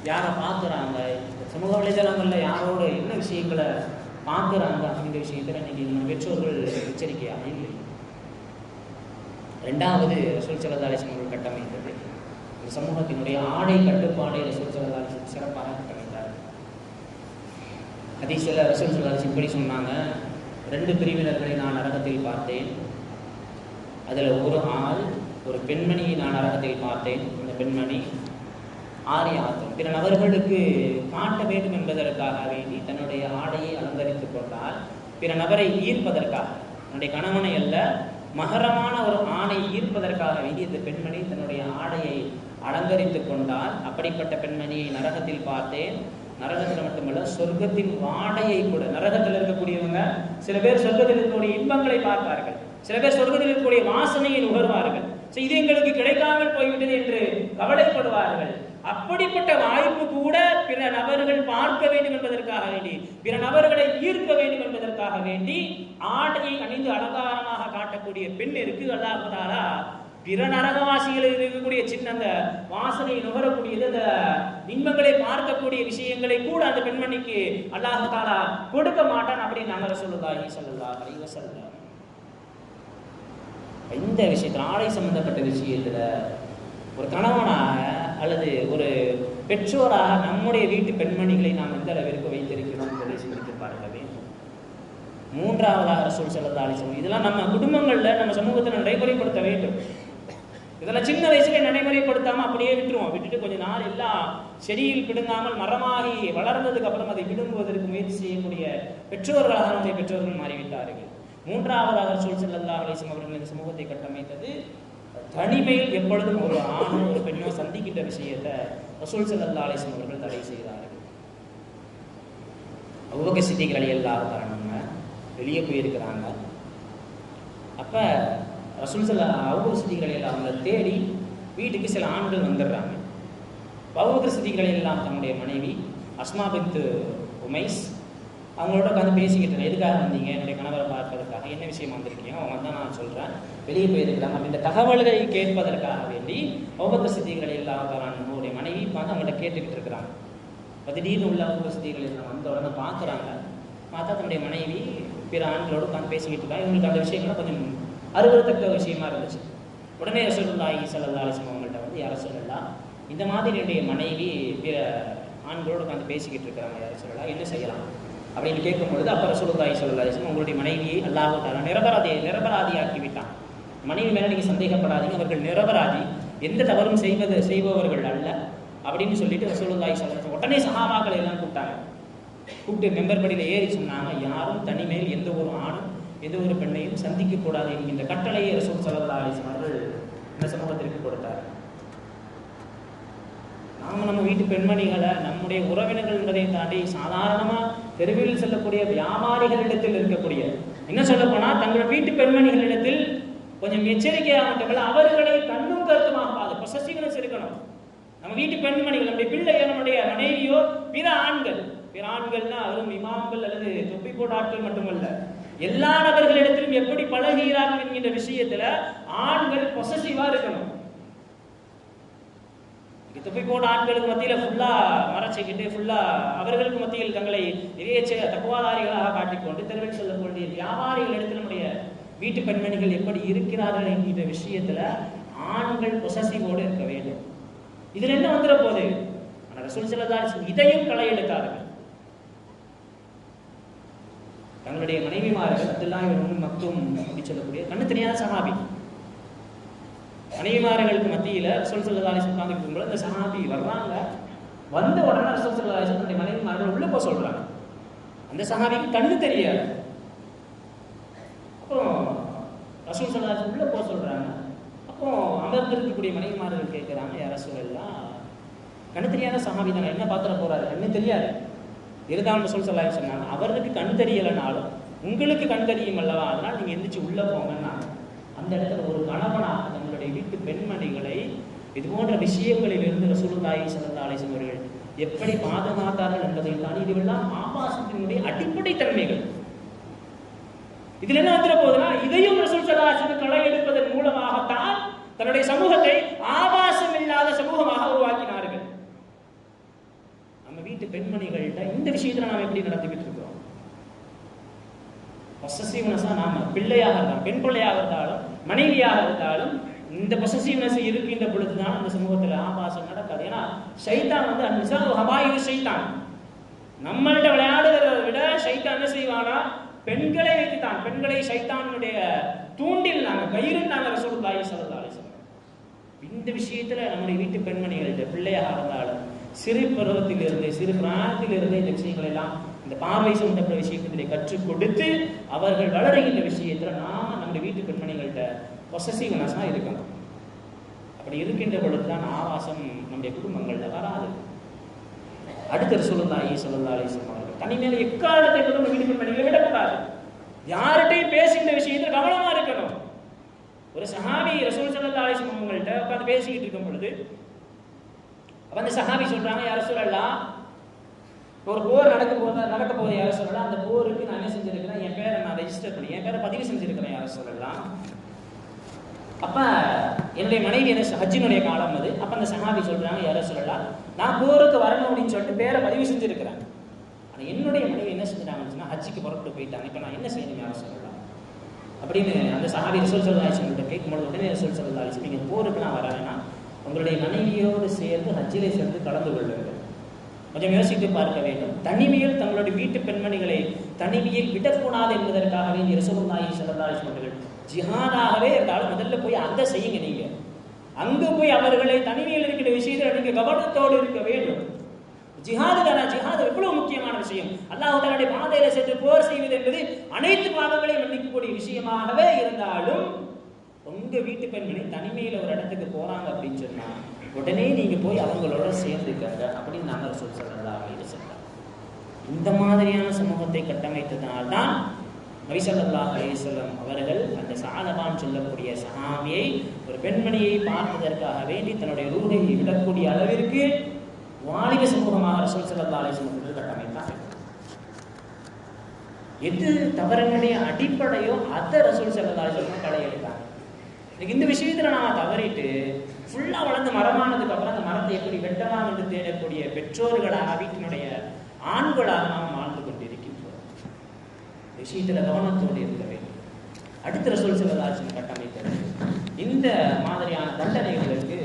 Speaker 1: யாரை பார்க்குறாங்க சமூக வலைதளங்களில் யாரோட என்ன விஷயங்களை பார்க்குறாங்க அப்படிங்கிற விஷயத்தில் இன்றைக்கி நம்ம பெற்றோர்கள் எச்சரிக்கையாக இல்லை? ரெண்டாவது ரசூல் ஸல்லல்லாஹு அவர்கள் கட்டமைத்தது. இந்த சமூகத்தினுடைய ஆடை கட்டுப்பாடை ரசூல் சிறப்பாக கட்டமைத்தார் அதிசல ரசூல் ஸல்லல்லாஹு இப்படி சொன்னாங்க ரெண்டு பிரிவினர்களை நான் நரகத்தில் பார்த்தேன். அதில் ஒரு ஆள் ஒரு பெண்மணியை நான் நரகத்தில் பார்த்தேன். அந்த பெண்மணி ஆரியாத்தம் பிற நபர்களுக்கு காட்ட வேண்டும் என்பதற்காக வேண்டி தன்னுடைய ஆடையை அலங்கரித்துக் கொண்டால் பிற நபரை ஈர்ப்பதற்காக தன்னுடைய கணவனை அல்ல மகரமான ஒரு ஆணை ஈர்ப்பதற்காக வேண்டி இந்த பெண்மணி தன்னுடைய ஆடையை அலங்கரித்துக் கொண்டால் அப்படிப்பட்ட பெண்மணியை நரகத்தில் பார்த்தேன். நரகத்தில் மட்டுமல்ல சொர்க்கத்தின் வாடையை கூட நரகத்தில் இருக்கக்கூடியவங்க சில பேர் சொர்க்கத்தில் இருக்கக்கூடிய இன்பங்களை பார்ப்பார்கள். சில பேர் சொர்க்கத்தில் இருக்கக்கூடிய வாசனையை நுகர்வார்கள் இது எங்களுக்கு கிடைக்காமல் போய்விட்டது என்று கவலைப்படுவார்கள். அப்படிப்பட்ட வாய்ப்பு கூட பிற நபர்கள் பார்க்க வேண்டும் என்பதற்காக வேண்டி பிற நபர்களை ஈர்க்க வேண்டும் என்பதற்காக வேண்டி ஆடையை அணிந்து அலங்காரமாக காட்டக்கூடிய பெண் இருக்கு அல்லாஹ் பிற நரகவாசிகளில் இருக்கக்கூடிய சின்ன அந்த வாசனையை நுகரக்கூடியது அந்த இன்பங்களை பார்க்கக்கூடிய விஷயங்களை கூட அந்த பெண்மணிக்கு அல்லாஹ் தாலா கொடுக்க மாட்டான் அப்படின்னு நாங்க சொல்லுதாஹி சொல்லுதா அறிவ சொல்லலாம் இந்த விஷயத்தில் ஆடை சம்பந்தப்பட்ட விஷயத்துல ஒரு கணவனாக அல்லது ஒரு பெற்றோராக நம்முடைய வீட்டு பெண்மணிகளை நாம் எந்த அளவிற்கு வைத்திருக்கிறோம் என்பதை சிந்தித்து பார்க்க வேண்டும். மூன்றாவதாக ரசூல் ஸல்லல்லாஹு அலைஹி இதெல்லாம் நம்ம குடும்பங்கள்ல நம்ம சமூகத்தில் நடைமுறைப்படுத்த வேண்டும். இதெல்லாம் சின்ன வயசுல நடைமுறைப்படுத்தாம அப்படியே விட்டுருவோம். விட்டுட்டு கொஞ்ச நாள் எல்லாம் செடியில் பிடுங்காமல் மரமாகி வளர்ந்ததுக்கு அப்புறம் அதை பிடுங்குவதற்கு முயற்சி செய்யக்கூடிய பெற்றோர்களாக நம்முடைய பெற்றோர்கள் மாறிவிட்டார்கள். மூன்றாவதாக ரசூல் ஸல்லல்லாஹு அலிசம் அவர்கள் இந்த சமூகத்தை கட்டமைத்தது தனிமையில் எப்பொழுதும் ஒரு ஆணோ ஒரு பெண்ணோ சந்திக்கின்ற விஷயத்தை ரசூல் சல்லா அலைஹி அவர்கள் தடை செய்கிறார்கள் அவ்வக சித்திகள் எல்லாம் காரணங்க வெளியே போயிருக்கிறாங்க. அப்போ ரசூல் சல்லா அவ்வக சித்திகளை எல்லாம் அவங்கள தேடி வீட்டுக்கு சில ஆண்கள் வந்துடுறாங்க. அவ்வக சித்திகளை எல்லாம் தன்னுடைய மனைவி அஸ்மா பித்து உமைஸ் அவங்களோட உட்காந்து பேசிக்கிட்டு இருந்தேன். எதுக்காக வந்தீங்க? என்னுடைய கணவரை பார்ப்பதற்காக. என்ன விஷயம் வந்திருக்கீங்க? அவங்க வந்தால் நான் சொல்கிறேன் வெளியே போயிருக்கிறாங்க அப்படின்ற தகவல்களை கேட்பதற்காக வேண்டி ஒவ்வொரு சித்திகளை எல்லாம் அவங்களுடைய மனைவி பார்த்து அவங்கள்ட்ட கேட்டுக்கிட்டு இருக்கிறாங்க. இப்போ திடீர்னு உள்ள வசதிகள் எல்லாம் வந்த உடனே பார்க்குறாங்க. பார்த்தா தன்னுடைய மனைவி பிற ஆண்களோடு உட்காந்து பேசிக்கிட்டு இருக்காங்க இவங்களுக்கு அந்த விஷயங்கள்லாம் கொஞ்சம் அருவருத்தக்க விஷயமா இருந்துச்சு. உடனே ரசூலுல்லாஹி ஸல்லல்லாஹு அலைஹி அவங்கள்ட்ட வந்து யார சொல்லலாம் இந்த மாதிரி என்னுடைய மனைவி பிற ஆண்களோடு உட்காந்து பேசிக்கிட்டு இருக்கிறாங்க. யார சொல்லலாம் என்ன செய்யலாம்? அப்படின்னு கேட்கும்பொழுது அப்போ ரசூலுல்லாஹி ஸல்லல்லாஹு உங்களுடைய மனைவியை அல்லாஹ் தஆலா நிரபராதி நிரபராதியாக்கி விட்டான். மனைவி மேலே நீங்கள் சந்தேகப்படாதீங்க அவர்கள் நிரபராதி. எந்த தவறும் செய்வது செய்பவர்கள் அல்ல அப்படின்னு சொல்லிட்டு ரசூலுல்லாஹி ஸல்லல்லாஹு உடனே சஹாபாக்களை எல்லாம் கூப்பிட்டாங்க. கூப்பிட்டு மெம்பர் படியில் ஏறி சொன்னாங்க யாரும் தனிமையில் எந்த ஒரு ஆணும் எந்த ஒரு பெண்ணையும் சந்திக்க கூடாது என்கின்ற கட்டளையை ரசூல் சல்லா அலைஹி அவர்கள் இந்த சமூகத்திற்கு கொடுத்தார். நாம நம்ம வீட்டு பெண்மணிகளை நம்முடைய உறவினர்கள் என்பதை தாண்டி சாதாரணமாக தெருவில் செல்லக்கூடிய வியாபாரிகளிடத்தில் இருக்கக்கூடிய என்ன சொல்ல போனா தங்கள் வீட்டு பெண்மணிகளிடத்தில் கொஞ்சம் எச்சரிக்கையாக மட்டுமல்ல அவர்களை கண்ணும் கருத்துமாக பார்த்து பொசசிவ்னஸ் இருக்கணும். நம்ம வீட்டு பெண்மணிகள் நம்முடைய பிள்ளையோ நம்முடைய மனைவியோ பிற ஆண்கள் பிற ஆண்கள்னா அவரும் இமாம்கள் அல்லது தொப்பி போட்ட ஆட்கள் மட்டுமல்ல எல்லா நபர்களிடத்திலும் எப்படி பழகுகிறார்கள் என்கின்ற விஷயத்துல ஆண்கள் பொசசிவா இருக்கணும். தொப்பி போன ஆண்களுக்கு மத்தியில ஃபுல்லா மறைச்சிக்கிட்டு ஃபுல்லா அவர்களுக்கு மத்தியில் தங்களை நிறைய தக்குவாதாரிகளாக காட்டிக்கொண்டு தெருவில் செல்லக்கூடிய வியாபாரிகள் எடுத்து நம்முடைய வீட்டு பெண்மணிகள் எப்படி இருக்கிறார்கள் என்கிற விஷயத்துல ஆண்கள் பொசசிவோடு இருக்க வேண்டும். இதுல என்ன வந்துட போகுது? ஆனால் ரசூல் ஸல்லல்லாஹு இதையும் களை எடுத்தார்கள் தங்களுடைய மனைவிமார்கள் அப்துல்லா இவரும் மக்தும் அப்படி சொல்லக்கூடிய கண்ணு தெரியாத சஹாபி. மனைவிமார்களுக்கு மத்தியில ரசூல் ஸல்லல்லாஹு அலைஹி வஸல்லம் இருக்கும்போது அந்த சஹாபி வர்றாங்க. வந்த உடனே ரசூல் ஸல்லல்லாஹு அலைஹி தன்னுடைய மனைவிமார்கள் உள்ள போக சொல்றாங்க. அந்த சஹாபிக்கு கண்ணு தெரியாது. அப்போ ரசூல் ஸல்லல்லாஹு அலைஹி உள்ள போக சொல்றாங்க. அப்போ அமர்ந்திருக்கக்கூடிய மனைவிமார்கள் கேட்குறாங்க யார சொல்லலாம் கண்ணு தெரியாத சஹாபி தானே என்ன பாத்திர போறாரு? கண்ணு தெரியாது. இருந்தாலும் சொல் சொல்லாய் சொன்னாங்க அவருக்கு கண் தெரியலைனாலும் உங்களுக்கு கண் தெரியும் அல்லவா? அதனால் நீங்க எந்திரிச்சு உள்ள போங்கன்னா அந்த இடத்துல ஒரு கணவனாக தன்னுடைய வீட்டு பெண்மணிகளை இது போன்ற விஷயங்களில் இருந்து ரசூலுதாயி ஸல்லல்லாஹு அலைஹி அவர்கள் எப்படி பாதுகாத்தார்கள் என்பதை தான் இதுவெல்லாம் ஆபாசத்தினுடைய அடிப்படை தன்மைகள். இதுல என்ன வந்துட போதுன்னா இதையும் ரசூல் ஸல்லல்லாஹு களை எடுப்பதன் மூலமாகத்தான் தன்னுடைய சமூகத்தை ஆபாசம் இல்லாத சமூகமாக உருவாக்கினார்கள். நம்ம வீட்டு பெண்மணிகள்கிட்ட இந்த விஷயத்துல நாம் எப்படி நடத்திக்கிட்டு இருக்கிறோம் பொசசிவ்னஸா நாம பிள்ளையாக இருந்தாலும் பெண் பிள்ளையாக இருந்தாலும் மனைவியாக இருந்தாலும் இந்த பொசசிவ்னஸ் இருக்கின்ற பொழுதுதான் அந்த சமூகத்தில் ஆபாசம் நடக்காது. ஏன்னா சைத்தான் வந்து அன்னிசா ஹபாயு ஷைத்தான் நம்மள்கிட்ட விளையாடுகிறத விட சைத்தான் என்ன செய்வானா பெண்களை வைத்துத்தான். பெண்களை சைத்தானுடைய தூண்டில் நாங்கள் கயிறு நாங்கள் ரசூலுல்லாஹி ஸல்லல்லாஹு அலைஹி வஸல்லம். இந்த விஷயத்துல நம்முடைய வீட்டு பெண்மணிகள்கிட்ட பிள்ளையாக இருந்தாலும் சிறு பருவத்திலிருந்து சிறு பிராயத்திலிருந்து இந்த விஷயங்கள் எல்லாம் இந்த பார்வை சம்பந்தப்பட்ட விஷயத்திலே கற்றுக் கொடுத்து அவர்கள் வளருகின்ற விஷயத்துல நான் நம்முடைய வீட்டு பெண்மணிகள்கிட்ட பொசசிவ்னஸாக இருக்கணும். அப்படி இருக்கின்ற பொழுதுதான் ஆவாசம் நம்முடைய குடும்பங்களில் வராது. அடுத்த ரசூலுல்லாஹி ஸல்லல்லாஹு அலைஹி வஸல்லம் அவர்கள் தனிமையில எக்காலத்தை கூட நம்ம வீட்டு பெண்மணிகளை விடக்கூடாது. யார்கிட்டையும் பேசுகின்ற விஷயத்தில் கவனமாக இருக்கணும். ஒரு சஹாபி ரசூல் சல்லா அலைஹி வஸல்லம் அவங்கள்ட்ட பேசிக்கிட்டு இருக்கும் பொழுது அப்போ அந்த சஹாபி சொல்கிறாங்க யார சொல்லலாம் ஒரு போர் நடக்க போதா நடக்க போது யார சொல்லலாம் அந்த போருக்கு நான் என்ன செஞ்சுருக்கிறேன்? என் பேரை நான் ரெஜிஸ்டர் பண்ணி என் பேரை பதிவு செஞ்சுருக்கிறேன் யார சொல்லலாம் அப்போ என்னுடைய மனைவி என்ன ஹஜ்ஜினுடைய காலம் அது. அப்போ அந்த சஹாபி சொல்கிறாங்க யாரோ சொல்லலாம். நான் போருக்கு வரணும் அப்படின்னு சொல்லிட்டு பேரை பதிவு செஞ்சுருக்கிறேன் ஆனால் என்னுடைய மனைவி என்ன செஞ்சாங்கன்னு ஹஜ்ஜிக்கு புறப்பட்டு போயிட்டாங்க. இப்போ நான் என்ன செய்யணும் யார சொல்லலாம். அப்படின்னு அந்த சஹாபி ரசூல் சல்லாஹிட்ட கேட்கும்போது உடனே ரசூல் சல்லாஹி நீங்கள் போருக்குலாம் வர வேணாம் உங்களுடைய மனைவியோடு சேர்ந்து ஹஜ்ஜிலே சேர்ந்து கலந்து கொள்ளுங்கள். கொஞ்சம் யோசித்து பார்க்க வேண்டும். தனிமையில் தங்களுடைய வீட்டு பெண்மணிகளை தனிமையில் விடக்கூடாது என்பதற்காகவே வேண்டிய ரசூலுல்லாஹி ஸல்லல்லாஹு அவர்கள் ஜிஹாதாகவே இருந்தாலும் முதல்ல போய் அங்க செய்யுங்க நீங்க. அங்கு போய் அவர்களை தனிமையில் இருக்கிற விஷயத்தில் நீங்க கவனத்தோடு இருக்க வேண்டும். ஜிஹாது தானே? ஜிஹாது எவ்வளவு முக்கியமான விஷயம். அல்லாஹ் தன்னுடைய பாதையில சென்று போர் செய்வது என்பது அனைத்து பாவங்களையும் மன்னிக்கக்கூடிய விஷயமாகவே இருந்தாலும் உங்க வீட்டு பெண்மணி தனிமையில ஒரு இடத்துக்கு போறாங்க அப்படின்னு சொன்னா உடனே நீங்க போய் அவங்களோட சேர்ந்துக்காங்க அப்படின்னு நாங்கள் சொல் சொல்லலாம் சொன்னாங்க இந்த மாதிரியான சமூகத்தை கட்டமைத்ததனால்தான் நபிசல்லா அலிசல்லம் அவர்கள் அந்த சாதவான் சொல்லக்கூடிய சஹாபியை ஒரு பெண்மணியை பார்ப்பதற்காக வேண்டி தன்னுடைய ரூகை விடக்கூடிய அளவிற்கு வாலிப சமூகமாக ரசூல் சல்லா அலிஸ்லம் அவர்கள் கட்டமைத்தார்கள். எது தவறுகளுடைய அடிப்படையோ அதை ரசூல் சல்லா அலிஸ்லம் கடையெடுத்தாங்க இன்னைக்கு இந்த விஷயத்துல நான் தவறிட்டு ஃபுல்லாக வளர்ந்து மரமானதுக்கு அப்புறம் அந்த மரத்தை எப்படி வெட்டலாம் என்று தேடக்கூடிய பெற்றோர்களாக வீட்டினுடைய ஆண்களாக நாம் விஷயத்துல கவனத்தோடு இருக்க வேண்டும். அடுத்த ரசூல் சிவதாசன் கட்டமைத்தது. இந்த மாதிரியான தண்டனைகளுக்கு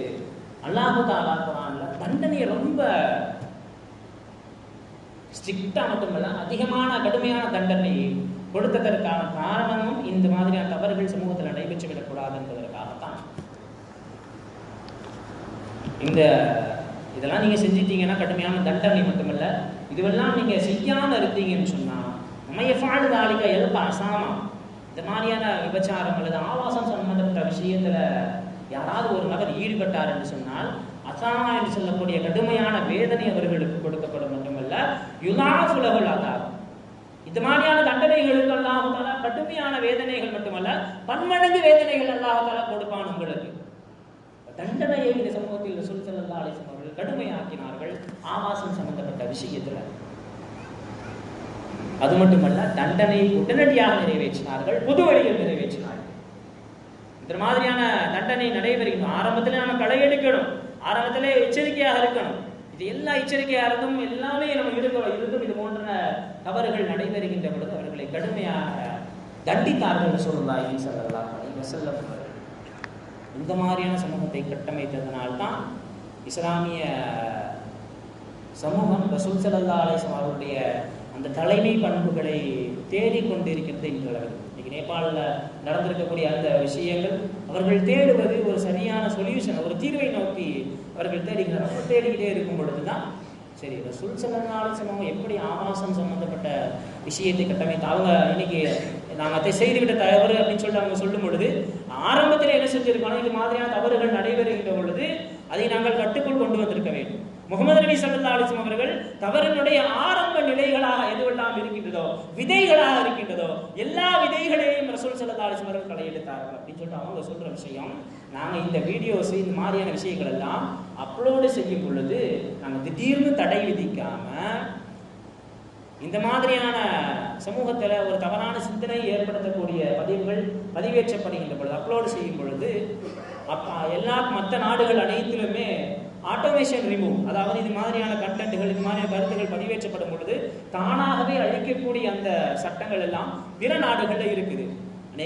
Speaker 1: அல்லாஹு தாலா குரான்ல தண்டனையை ரொம்ப ஸ்ட்ரிக்டா மட்டுமல்ல அதிகமான கடுமையான தண்டனை கொடுத்ததற்கான காரணமும் இந்த மாதிரியான தவறுகள் சமூகத்தில் நடைபெற்று விடக்கூடாது என்பதற்காகத்தான் இந்த இதெல்லாம் நீங்க செஞ்சிட்டீங்கன்னா கடுமையான தண்டனை மட்டுமல்ல இதுவெல்லாம் நீங்க செய்யாம இருந்தீங்கன்னு சொன்னா மையஃபாடு தாலிக எழுப்ப அசாமா இந்த மாதிரியான விபச்சாரம் அல்லது ஆவாசம் சம்பந்தப்பட்ட விஷயத்துல யாராவது ஒரு நபர் ஈடுபட்டார் என்று சொன்னால் அசாமா என்று சொல்லக்கூடிய கடுமையான வேதனை அவர்களுக்கு கொடுக்கப்படும் மட்டுமல்ல யுலாஃபுலகுல் அதாகும் இந்த மாதிரியான தண்டனைகளுக்கு அல்லாஹால கடுமையான வேதனைகள் மட்டுமல்ல பன்மடங்கு வேதனைகள் அல்லாஹால கொடுப்பான் உங்களுக்கு. தண்டனையை இந்த சமூகத்தில் ரசூல் ஸல்லல்லாஹு அவர்கள் கடுமையாக்கினார்கள் ஆவாசம் சம்பந்தப்பட்ட விஷயத்துல. அது மட்டுமல்ல தண்டனை உடனடியாக நிறைவேற்றினார்கள் பொது வழியில் நிறைவேற்றினார்கள். இந்த மாதிரியான தண்டனை நடைபெறுகிறது ஆரம்பத்திலே நம்ம களை எடுக்கணும் ஆரம்பத்திலே எச்சரிக்கையாக இருக்கணும். இது எல்லா எச்சரிக்கையாக இருந்தும் எல்லாமே நம்ம இருக்க இருந்தும் இது போன்ற தவறுகள் நடைபெறுகின்ற பொழுது அவர்களை கடுமையாக தண்டித்தார்கள் ரசூலுல்லாஹி ஸல்லல்லாஹு அலைஹி இந்த மாதிரியான சமூகத்தை கட்டமைத்ததனால்தான் இஸ்லாமிய சமூகம் ரசூல் செல்லல்லா அலிஸ்லாம் அவருடைய அந்த தலைமை பண்புகளை தேடிக்கொண்டிருக்கிறது இன்றளவில் இன்னைக்கு நேபாளில் நடந்திருக்கக்கூடிய அந்த விஷயங்கள் அவர்கள் தேடுவது ஒரு சரியான சொல்யூஷன் ஒரு தீர்வை நோக்கி அவர்கள் தேடுகிறார் அப்போ தேடிக்கிட்டே இருக்கும் பொழுது தான் சரி ரசூல் ஸல்லல்லாஹு அலைஹி எப்படி ஆபாசம் சம்பந்தப்பட்ட விஷயத்தை கட்டமைத்து அவங்க இன்னைக்கு நாங்கள் அதை செய்துவிட்ட தவறு அப்படின்னு சொல்லிட்டு அவங்க சொல்லும் பொழுது ஆரம்பத்தில் என்ன செஞ்சிருக்கோம்? இது மாதிரியான தவறுகள் நடைபெறுகின்ற பொழுது அதை நாங்கள் கட்டுக்குள் கொண்டு வந்திருக்க வேண்டும். முகமது நபி ஸல்லல்லாஹு அலைஹி அவர்கள் தவறினுடைய ஆரம்ப நிலைகளாக எதுவெல்லாம் இருக்கின்றதோ விதைகளாக இருக்கின்றதோ எல்லா விதைகளையும் ரசூல் ஸல்லல்லாஹு அலைஹி அவர்கள் களையெடுத்தார்கள் அப்படின்னு சொல்லிட்டு அவங்க சொல்ற விஷயம். நாங்கள் இந்த வீடியோஸ் இந்த மாதிரியான விஷயங்கள் எல்லாம் அப்லோடு செய்யும் பொழுது நாங்கள் திடீர்னு தடை விதிக்காம இந்த மாதிரியான சமூகத்தில் ஒரு தவறான சிந்தனை ஏற்படுத்தக்கூடிய பதிவுகள் பதிவேற்றப்படுகின்ற பொழுது அப்லோடு செய்யும் பொழுது அப்பா எல்லா மற்ற நாடுகள் அனைத்திலுமே ஆட்டோமேஷன் ரிமூவ் அதாவது இது மாதிரியான கண்டென்ட்டுகள் இது மாதிரியான கருத்துகள் பதிவேற்றப்படும் பொழுது தானாகவே அழிக்கக்கூடிய அந்த சட்டங்கள் எல்லாம் பிற நாடுகளில் இருக்குது.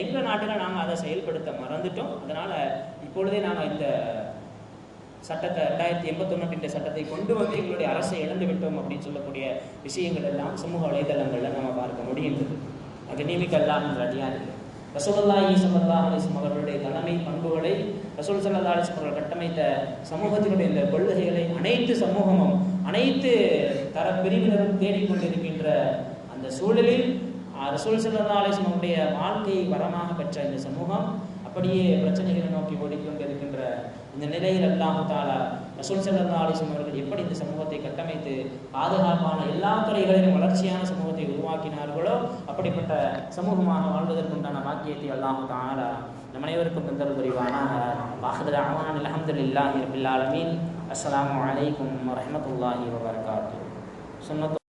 Speaker 1: எங்கள் நாட்டில் நாங்கள் அதை செயல்படுத்த மறந்துட்டோம். அதனால் இப்பொழுதே நாங்கள் இந்த சட்டத்தை ரெண்டாயிரத்தி எண்பத்தொன்னு அப்படின்ற சட்டத்தை கொண்டு வந்து எங்களுடைய அரசை இழந்து விட்டோம் அப்படின்னு சொல்லக்கூடிய விஷயங்கள் எல்லாம் சமூக வலைதளங்களில் நம்ம பார்க்க முடிகின்றது. அது நியமிக்கல்லாம் என்ற அடியாறு ரசூலுல்லாஹி ஸல்லல்லாஹு அலைஹி அவர்களுடைய தலைமை பண்புகளை ரசூல் சல்லா அலைஹி அவர்கள் கட்டமைத்த சமூகத்தினுடைய இந்த கொள்கைகளை அனைத்து சமூகமும் அனைத்து தர பிரிவினரும் தேடிக்கொண்டிருக்கின்ற அந்த சூழலில் ரசூல் சல்லா அலைஹி அவருடைய வாழ்க்கையை வரமாக பெற்ற இந்த சமூகம் அப்படியே பிரச்சனைகளை நோக்கி ஓடிக்கொண்டிருக்கின்ற இந்த நிலையில் அல்லாஹு தாலா ரசூல் சல்லா அலிஸ்லம் அவர்கள் எப்படி இந்த சமூகத்தை கட்டமைத்து பாதுகாப்பான எல்லா துறைகளிலும் வளர்ச்சியான சமூகத்தை உருவாக்கினார்களோ அப்படிப்பட்ட சமூகமாக வாழ்வதற்குண்டான பாக்கியத்தை அல்லாஹு தாலா நம் அனைவருக்கும் தந்தல் புரிவானாக வாஹிர் அவான் அலமதுல்லாஹி ரபில் ஆலமீன் அஸ்ஸலாமு அலைக்கும் வரஹ்மத்துல்லாஹி வபரகாத்துஹு சுன்னத்து